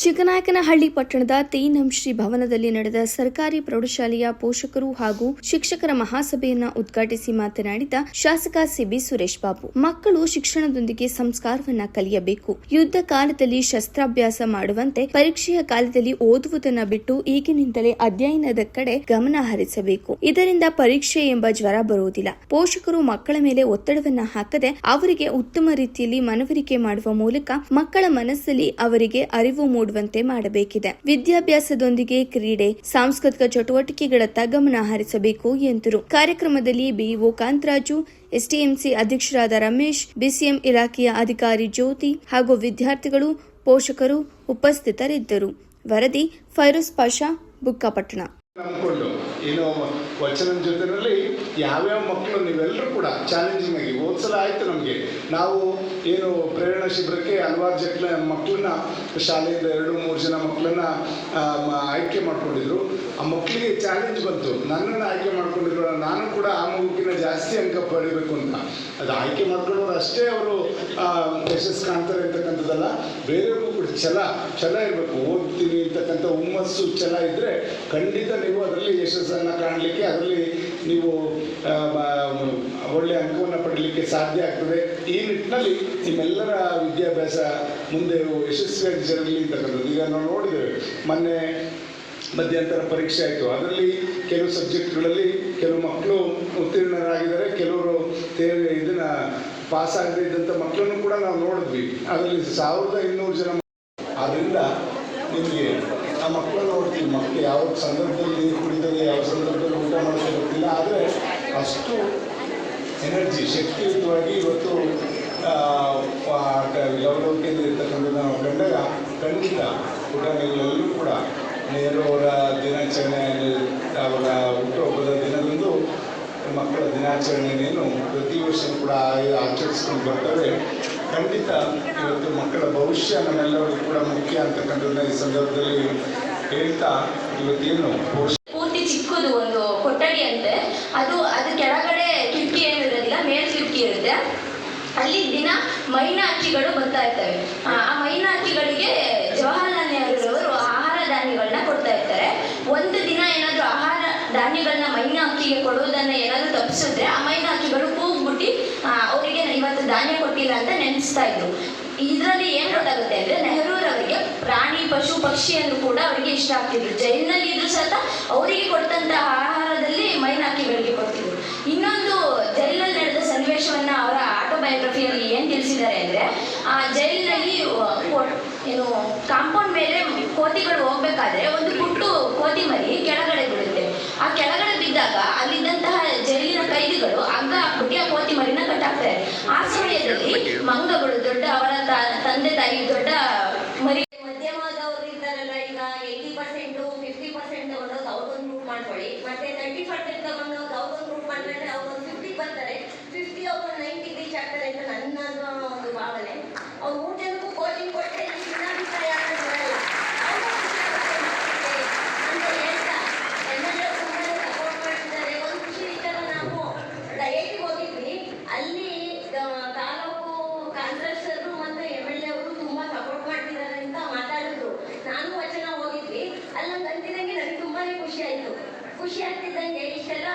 ಚಿಕ್ಕನಾಯಕನಹಳ್ಳಿ ಪಟ್ಟಣದ ತೀನಂಶ್ರೀ ಭವನದಲ್ಲಿ ನಡೆದ ಸರ್ಕಾರಿ ಪ್ರೌಢಶಾಲೆಯ ಪೋಷಕರು ಹಾಗೂ ಶಿಕ್ಷಕರ ಮಹಾಸಭೆಯನ್ನ ಉದ್ಘಾಟಿಸಿ ಮಾತನಾಡಿದ ಶಾಸಕ ಸಿಬಿ ಸುರೇಶ್ ಬಾಬು, ಮಕ್ಕಳು ಶಿಕ್ಷಣದೊಂದಿಗೆ ಸಂಸ್ಕಾರವನ್ನ ಕಲಿಯಬೇಕು. ಯುದ್ಧ ಕಾಲದಲ್ಲಿ ಶಸ್ತ್ರಾಭ್ಯಾಸ ಮಾಡುವಂತೆ ಪರೀಕ್ಷೆಯ ಕಾಲದಲ್ಲಿ ಓದುವುದನ್ನ ಬಿಟ್ಟು ಈಗಿನಿಂದಲೇ ಅಧ್ಯಯನದ ಕಡೆ ಗಮನ ಹರಿಸಬೇಕು. ಇದರಿಂದ ಪರೀಕ್ಷೆ ಎಂಬ ಜ್ವರ ಬರುವುದಿಲ್ಲ. ಪೋಷಕರು ಮಕ್ಕಳ ಮೇಲೆ ಒತ್ತಡವನ್ನ ಹಾಕದೆ ಅವರಿಗೆ ಉತ್ತಮ ರೀತಿಯಲ್ಲಿ ಮನವರಿಕೆ ಮಾಡುವ ಮೂಲಕ ಮಕ್ಕಳ ಮನಸ್ಸಲ್ಲಿ ಅವರಿಗೆ ಅರಿವು ಮೂಡುವಂತೆ ಮಾಡಬೇಕಿದೆ. ವಿದ್ಯಾಭ್ಯಾಸದೊಂದಿಗೆ ಕ್ರೀಡೆ, ಸಾಂಸ್ಕೃತಿಕ ಚಟುವಟಿಕೆಗಳತ್ತ ಗಮನ ಹರಿಸಬೇಕು ಎಂದರು. ಕಾರ್ಯಕ್ರಮದಲ್ಲಿ ಬಿಇಒ ಕಾಂತರಾಜು, ಎಸ್ಟಿಎಂಸಿ ಅಧ್ಯಕ್ಷರಾದ ರಮೇಶ್, ಬಿಸಿಎಂ ಇಲಾಖೆಯ ಅಧಿಕಾರಿ ಜ್ಯೋತಿ ಹಾಗೂ ವಿದ್ಯಾರ್ಥಿಗಳು, ಪೋಷಕರು ಉಪಸ್ಥಿತರಿದ್ದರು. ವರದಿ ಫೈರೋಸ್ ಪಾಷಾ, ಬುಕ್ಕಾಪಟ್ಟಣ. ಅಂದ್ಕೊಂಡು ಏನು ವಚನ ಜೊತೆಯಲ್ಲಿ ಯಾವ್ಯಾವ ಮಕ್ಕಳು ನೀವೆಲ್ಲರೂ ಕೂಡ ಚಾಲೆಂಜಿಂಗ್ ಆಗಿ ಸಲ ಆಯಿತು ನಮಗೆ. ನಾವು ಏನು ಪ್ರೇರಣಾ ಶಿಬಿರಕ್ಕೆ ಹಲವಾರು ಜನ ಮಕ್ಕಳನ್ನ, ಶಾಲೆಯಿಂದ ಎರಡು, ಮೂರು ಜನ ಮಕ್ಕಳನ್ನ ಆಯ್ಕೆ ಮಾಡ್ಕೊಂಡಿದ್ರು. ಆ ಮಕ್ಕಳಿಗೆ ಚಾಲೆಂಜ್ ಬಂತು. ನನ್ನನ್ನು ಆಯ್ಕೆ ಮಾಡ್ಕೊಂಡಿದ್ರು ನಾನು ಕೂಡ ಆ ಮಗುಕಿನ ಜಾಸ್ತಿ ಅಂಕ ಪಡಿಬೇಕು ಅಂತ. ಅದು ಆಯ್ಕೆ ಮಾಡ್ಕೊಳ್ಳೋರು ಅಷ್ಟೇ ಅವರು ಯಶಸ್ಸು ಕಾಣ್ತಾರೆ ಅಂತಕ್ಕಂಥದ್ದಲ್ಲ. ಬೇರೆಯವ್ರಿಗೂ ಕೂಡ ಛಲ ಛಲ ಇರಬೇಕು. ಓದ್ತೀನಿ ಅಂತಕ್ಕಂಥ ಚೆನ್ನಾಗಿದ್ದರೆ ಖಂಡಿತ ನೀವು ಅದರಲ್ಲಿ ಯಶಸ್ಸನ್ನು ಕಾಣಲಿಕ್ಕೆ, ಅದರಲ್ಲಿ ನೀವು ಒಳ್ಳೆ ಅಂಕವನ್ನು ಪಡೀಲಿಕ್ಕೆ ಸಾಧ್ಯ ಆಗ್ತದೆ. ಈ ನಿಟ್ಟಿನಲ್ಲಿ ನಿಮ್ಮೆಲ್ಲರ ವಿದ್ಯಾಭ್ಯಾಸ ಮುಂದೆ ಯಶಸ್ವಿಯಾಗಿ ಜರಗಲಿ ಅಂತಕ್ಕಂಥದ್ದು ಈಗ ನಾವು ನೋಡಿದ್ದೇವೆ, ಮೊನ್ನೆ ಮಧ್ಯಂತರ ಪರೀಕ್ಷೆ ಆಯಿತು. ಅದರಲ್ಲಿ ಕೆಲವು ಸಬ್ಜೆಕ್ಟ್ಗಳಲ್ಲಿ ಕೆಲವು ಮಕ್ಕಳು ಉತ್ತೀರ್ಣರಾಗಿದ್ದಾರೆ, ಕೆಲವರು ಇದನ್ನು ಪಾಸ್ ಆಗದೇ ಇದ್ದಂಥ ಮಕ್ಕಳನ್ನು ಕೂಡ ನಾವು ನೋಡಿದ್ವಿ. ಅದರಲ್ಲಿ ಸಾವಿರದ ಇನ್ನೂರು ಜನ ಆದ್ದರಿಂದ ನಿಮಗೆ ಆ ಮಕ್ಕಳನ್ನು ನೋಡ್ತೀವಿ ಮಕ್ಕಳು ಯಾವ ಸಂದರ್ಭದಲ್ಲಿ ನೀರು ಕುಡಿತಾರೆ ಯಾವ ಸಂದರ್ಭದಲ್ಲಿ ಊಟ ಮಾಡೋದು ಗೊತ್ತಿಲ್ಲ ಆದರೆ ಅಷ್ಟು ಎನರ್ಜಿ ಶಕ್ತಿಯುತವಾಗಿ ಇವತ್ತು ಲವಲವಿಕೆಯಿಂದ ಇರ್ತಕ್ಕಂಥದ್ದು ನಾವು ಕಂಡಾಗ ಖಂಡಿತ ಕುಟುಂಬಗಳಲ್ಲೂ ಕೂಡ ನೆಹರು ದಿನಾಚರಣೆ ಅವರ ಹುಟ್ಟುಹಬ್ಬದ ದಿನದಂದು ಮಕ್ಕಳ ದಿನಾಚರಣೆಯನ್ನು ಪ್ರತಿ ವರ್ಷ ಕೂಡ ಆಚರಿಸ್ಕೊಂಡು ಬರ್ತವೆ. ಖಂಡಿತ ಇವತ್ತು ಮಕ್ಕಳ ಭವಿಷ್ಯ ನಮ್ಮೆಲ್ಲರಿಗೂ ಕೂಡ ಮುಖ್ಯ ಅಂತಕ್ಕಂಥದ್ದನ್ನ ಈ ಸಂದರ್ಭದಲ್ಲಿ ಹೇಳ್ತಾ ಪೂರ್ತಿ ಚಿಕ್ಕದು ಒಂದು ಕೊಠಡಿ ಅಂತೆ. ಅದು ಅದು ಕೆಳಗಡೆ ಕಿಟಕಿ ಏನು ಇರೋದಿಲ್ಲ, ಮೇಲ್ ಕಿಟಕಿ ಇರುತ್ತೆ. ಅಲ್ಲಿ ದಿನ ಮೈನಾಚಿಗಳು ಬರ್ತಾ ಇರ್ತವೆ ಆ ಮೈನಾ ಹಕ್ಕಿಗಳಿಗೆ ಜವಾಹರಲಾಲ್ ನೆಹರೂರವರು ಆಹಾರ ಧಾನ್ಯಗಳನ್ನ ಕೊಡ್ತಾ ಇರ್ತಾರೆ. ಒಂದು ದಿನ ಏನಾದರೂ ಆಹಾರ ಧಾನ್ಯಗಳನ್ನ ಹಕ್ಕಿಗೆ ಕೊಡುವುದನ್ನ ಏನಾದರೂ ತಪ್ಪಿಸಿದ್ರೆ ಆ ಮೈನಾಕಿಗಳು ಕೂಗ್ಬಿಟ್ಟು ಅವರಿಗೆ ಇವತ್ತು ಧಾನ್ಯ ಕೊಟ್ಟಿಲ್ಲ ಅಂತ ನೆನೆಸ್ತಾ ಇದ್ರು. ಇದರಲ್ಲಿ ಏನ್ ಗೊತ್ತಾಗುತ್ತೆ ಅಂದ್ರೆ ನೆಹರೂರವರಿಗೆ ಪ್ರಾಣಿ, ಪಶು, ಪಕ್ಷಿಯನ್ನು ಕೂಡ ಅವರಿಗೆ ಇಷ್ಟ ಆಗ್ತಿದ್ರು. ಜೈಲಿನಲ್ಲಿ ಇದ್ರು ಸಹ ಅವರಿಗೆ ಕೊಟ್ಟಂತ ಆಹಾರದಲ್ಲಿ ಮೈನಾಕಿ ಮೈನಾಕಿಗಳಿಗೆ ಕೊಡ್ತಿದ್ರು. ಇನ್ನೊಂದು ಜೈಲಲ್ಲಿ ನಡೆದ ಸನ್ನಿವೇಶವನ್ನ ಅವರ ಆಟೋಬಯೋಗ್ರಫಿಯಲ್ಲಿ ಏನ್ ತಿಳಿಸಿದ್ದಾರೆ ಅಂದ್ರೆ, ಆ ಜೈಲಿನಲ್ಲಿ ಏನು, ಕಾಂಪೌಂಡ್ ಮೇಲೆ ಕೋತಿಗಳು ಹೋಗ್ಬೇಕಾದ್ರೆ ಒಂದು ಪುಟ್ಟು ಕೋತಿ ಮರಿ ಕೆಳಗಡೆ ತಂದೆ ತಾಯಿ ದೊಡ್ಡ ತುಂಬಾನೇ ಖುಷಿ ಆಯ್ತು. ಖುಷಿ ಆಗ್ತಿದ್ದಂಗೆ ಇಷ್ಟೆಲ್ಲ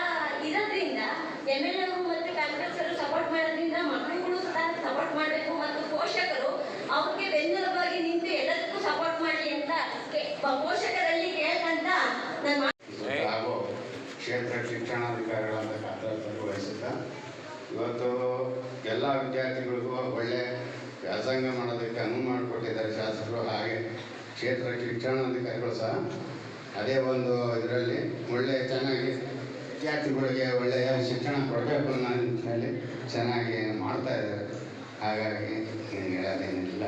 ಇರೋದ್ರಿಂದ ಎಂ ಎಲ್ ಎ ಮತ್ತು ಕಾಂಗ್ರೆಸ್ ಅವರು ಸಪೋರ್ಟ್ ಮಾಡೋದ್ರಿಂದ ಮಕ್ಕಳುಗಳು ಸಹ ಸಪೋರ್ಟ್ ಮಾಡಬೇಕು ಮತ್ತು ಪೋಷಕರು ಅವ್ರಿಗೆ ಬೆನ್ನೆಲುಬಾಗಿ ನಿಂತು ಎಲ್ಲದಕ್ಕೂ ಸಪೋರ್ಟ್ ಮಾಡಲಿ ಅಂತ ಕೆ- ಪೋಷಕರಲ್ಲಿ ಕೇಳ್ಕಂತ ನಾನು ಹಾಗೂ ಕ್ಷೇತ್ರ ಶಿಕ್ಷಣಾಧಿಕಾರಿಗಳಂತ ಕರ್ತವ್ಯ ವಹಿಸುತ್ತಾ ಇವತ್ತು ಎಲ್ಲ ವಿದ್ಯಾರ್ಥಿಗಳಿಗೂ ಒಳ್ಳೆ ವ್ಯಾಸಂಗ ಮಾಡೋದಕ್ಕೆ ಅನುವು ಮಾಡಿಕೊಟ್ಟಿದ್ದಾರೆ ಶಾಸಕರು ಹಾಗೆ ಕ್ಷೇತ್ರ ಶಿಕ್ಷಣಾಧಿಕಾರಿಗಳು ಸಹ. ಅದೇ ಒಂದು ಇದರಲ್ಲಿ ಒಳ್ಳೆಯ ಚೆನ್ನಾಗಿ ವಿದ್ಯಾರ್ಥಿಗಳಿಗೆ ಒಳ್ಳೆಯ ಶಿಕ್ಷಣ ಕೊಡಬೇಕು ಅನ್ನೋ ನಿಟ್ಟಿನಲ್ಲಿ ಚೆನ್ನಾಗಿ ಮಾಡ್ತಾ ಇದ್ದಾರೆ. ಹಾಗಾಗಿ ಏನು ಹೇಳೋದೇನಿಲ್ಲ.